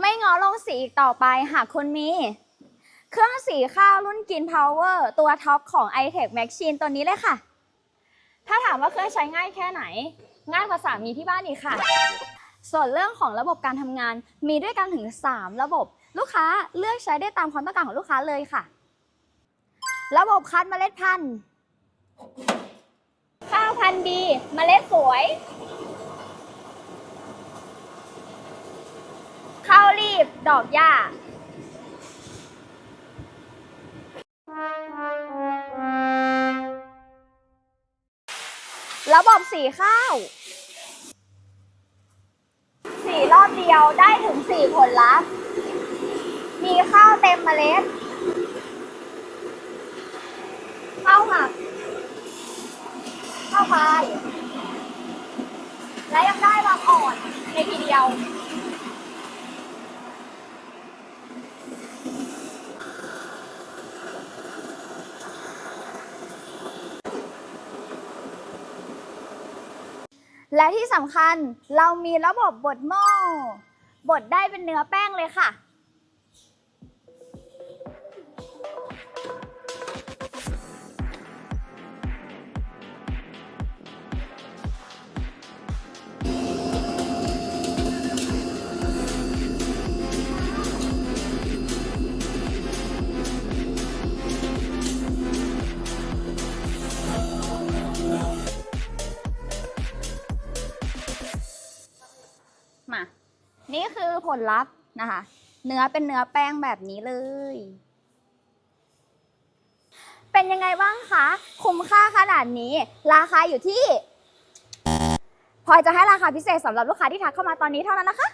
ไม่ง้อลงสีอีกต่อไปหากคุณมี เครื่องสีข้าวรุ่นกิน Power ตัวท็อปของ i t e c Machine ตัวนี้เลยค่ะ ถ้าถามว่าเครื่องใช้ง่ายแค่ไหน ง่ายกว่าสามีที่บ้านอีกค่ะ ส่วนเรื่องของระบบการทำงานมีด้วยกันถึง 3 ระบบ ลูกค้าเลือกใช้ได้ตามความต้องการของลูกค้าเลยค่ะ ระบบคัดเมล็ดพันธุ์ข้าวพันธุ์ดี เมล็ดสวย ข้าวรี บดอกหญ้าระบบสีข้าว สีรอบเดียวได้ถึงสี่ผลลัพธ์ มีข้าวเต็มเมล็ด ข้าวหมัก ข้าวพาย และยังได้บางอ่อนในทีเดียว และที่สำคัญเรามีระบบบดหม้อบดได้เป็นเนื้อแป้งเลยค่ะ นี่คือผลลัพธ์นะคะ เนื้อเป็นเนื้อแป้งแบบนี้เลย เป็นยังไงบ้างคะ คุ้มค่าขนาดนี้ ราคาอยู่ที่พลอยจะให้ราคาพิเศษสำหรับลูกค้าที่ทักเข้ามาตอนนี้เท่านั้นนะคะ